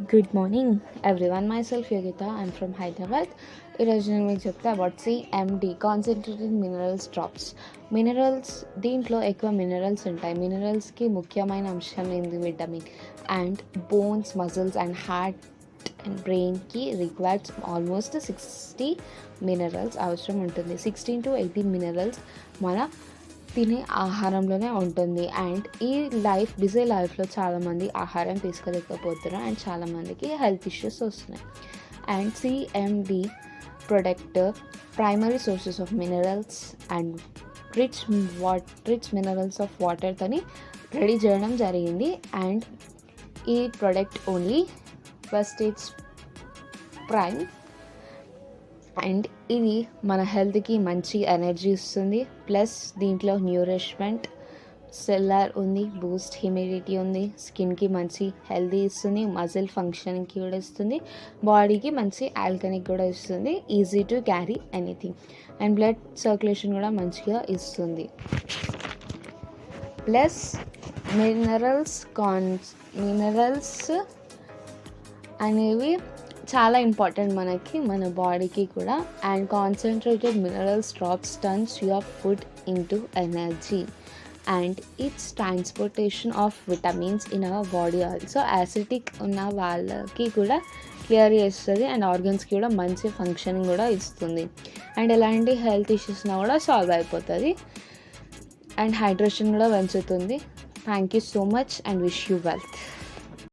Good morning everyone my self Yogitha I'm from Hyderabad ఈరోజు నేను మీకు చెప్తే about CMD concentrated minerals drops minerals దీంట్లో ఎక్కువ మినరల్స్ ఉంటాయి. మినరల్స్కి ముఖ్యమైన అంశం ఏంది vitamin and bones muscles and heart and బ్రెయిన్కి రిక్వైర్స్ ఆల్మోస్ట్ సిక్స్టీ మినరల్స్ అవసరం ఉంటుంది. సిక్స్టీన్ టు ఎయిటీన్ మినరల్స్ మన తినే ఆహారంలోనే ఉంటుంది. అండ్ ఈ లైఫ్ బిజీ లైఫ్లో చాలామంది ఆహారం తీసుకోలేకపోతున్నారు. అండ్ చాలామందికి హెల్త్ ఇష్యూస్ వస్తున్నాయి. And CMD product primary sources of minerals and rich what rich minerals of వాటర్తోని ready చేయడం జరిగింది. అండ్ ఈ product only first it's prime and ఇది మన హెల్త్కి మంచి ఎనర్జీ ఇస్తుంది. ప్లస్ దీంట్లో న్యూరిష్మెంట్ సెల్లార్ ఉంది బూస్ట్ హ్యూమిడిటీ ఉంది స్కిన్కి మంచి హెల్దీ ఇస్తుంది మజిల్ ఫంక్షన్కి కూడా ఇస్తుంది బాడీకి మంచి ఆల్కనిక్ కూడా ఇస్తుంది easy to carry anything. And blood circulation కూడా మంచిగా ఇస్తుంది. ప్లస్ మినరల్స్ కాన్స్ మినరల్స్ అనేవి చాలా ఇంపార్టెంట్ మనకి మన బాడీకి కూడా. And concentrated minerals drops turns your food into energy and it's transportation of vitamins in our body also acidic ఉన్న వాళ్ళకి కూడా క్లియర్ చేస్తుంది అండ్ ఆర్గన్స్కి కూడా మంచి ఫంక్షనింగ్ కూడా ఇస్తుంది. అండ్ ఎలాంటి హెల్త్ ఇష్యూస్నా కూడా సాల్వ్ అయిపోతుంది. అండ్ హైడ్రేషన్ కూడా పెంచుతుంది. Thank you so much and wish you wealth